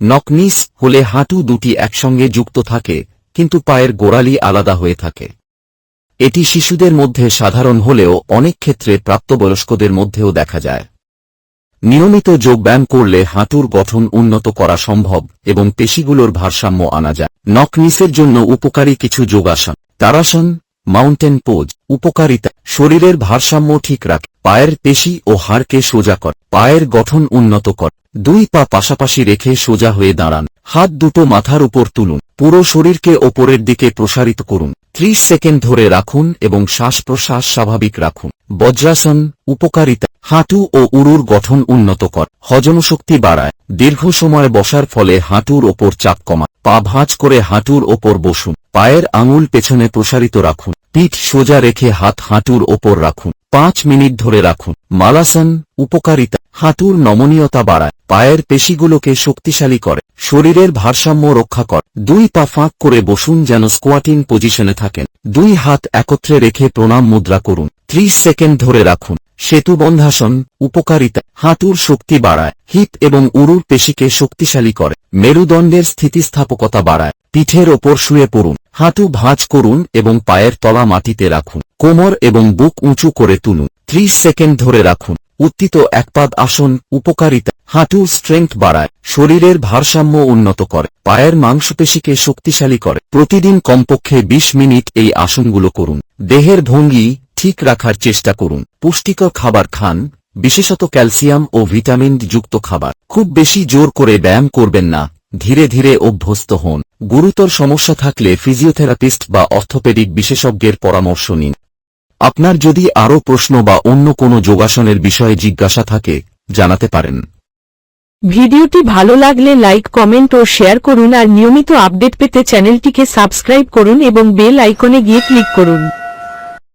নকনিস হলে হাঁটু দুটি একসঙ্গে যুক্ত থাকে, কিন্তু পায়ের গোড়ালি আলাদা হয়ে থাকে। এটি শিশুদের মধ্যে সাধারণ হলেও অনেক ক্ষেত্রে প্রাপ্তবয়স্কদের মধ্যেও দেখা যায়। নিয়মিত যোগব্যায়াম করলে হাঁটুর গঠন উন্নত করা সম্ভব এবং পেশিগুলোর ভারসাম্য আনা যায়। নকনিসের জন্য উপকারী কিছু যোগাসন। তারাসন মাউন্টেন পোজ, উপকারিতা, শরীরের ভারসাম্য ঠিক রাখে, পায়ের পেশি ও হাড়কে সোজা কর, পায়ের গঠন উন্নত কর, দুই পা পাশাপাশি রেখে সোজা হয়ে দাঁড়ান, হাত দুটো মাথার উপর তুলুন, পুরো শরীরকে ওপরের দিকে প্রসারিত করুন, ত্রিশ সেকেন্ড ধরে রাখুন এবং শ্বাস প্রশ্বাস স্বাভাবিক রাখুন, বজ্রাসন, উপকারিতা, হাঁটু ও উরুর গঠন উন্নত কর, হজমশক্তি বাড়ায়, দীর্ঘ সময় বসার ফলে হাঁটুর ওপর চাপ কমায়, পা ভাঁজ করে হাঁটুর ওপর বসুন, পায়ের আঙুল পেছনে প্রসারিত রাখুন। পিঠ সোজা রেখে হাত হাঁটুর ওপর রাখুন। পাঁচ মিনিট ধরে রাখুন। মালাসন, উপকারিতা। হাঁটুর নমনীয়তা বাড়ায়। পায়ের পেশিগুলোকে শক্তিশালী করে। শরীরের ভারসাম্য রক্ষা কর। দুই পা ফাঁক করে বসুন যেন স্কোয়াটিং পজিশনে থাকেন। দুই হাত একত্রে রেখে প্রণাম মুদ্রা করুন। ত্রিশ সেকেন্ড ধরে রাখুন। সেতুবন্ধাসন উপকারিতা। হাঁটুর শক্তি বাড়ায়। হিপ এবং উরুর পেশিকে শক্তিশালী করে। মেরুদণ্ডের স্থিতিস্থাপকতা বাড়ায়। পিঠের ওপর শুয়ে পড়ুন। হাঁটু ভাঁজ করুন এবং পায়ের তলা মাটিতে রাখুন। কোমর এবং বুক উঁচু করে তুলুন। ত্রিশ সেকেন্ড ধরে রাখুন। উত্থিত একপাদ আসন, উপকারিতা। হাঁটু স্ট্রেংথ বাড়ায়। শরীরের ভারসাম্য উন্নত করে। পায়ের মাংসপেশিকে শক্তিশালী করে। প্রতিদিন কমপক্ষে ২০ মিনিট এই আসনগুলো করুন। দেহের ভঙ্গি ঠিক রাখার চেষ্টা করুন। পুষ্টিকর খাবার খান, বিশেষত ক্যালসিয়াম ও ভিটামিন যুক্ত খাবার। খুব বেশি জোর করে ব্যায়াম করবেন না। ধীরে ধীরে অভ্যস্ত হন। গুরুতর সমস্যা থাকলে ফিজিওথেরাপিস্ট বা অর্থোপেডিক বিশেষজ্ঞের পরামর্শ নিন। আপনার যদি আরও প্রশ্ন বা অন্য কোনো যোগাসনের বিষয়ে জিজ্ঞাসা থাকে, জানাতে পারেন। ভিডিওটি ভালো লাগলে লাইক, কমেন্ট ও শেয়ার করুন আর নিয়মিত আপডেট পেতে চ্যানেলটিকে সাবস্ক্রাইব করুন এবং বেল আইকনে গিয়ে ক্লিক করুন।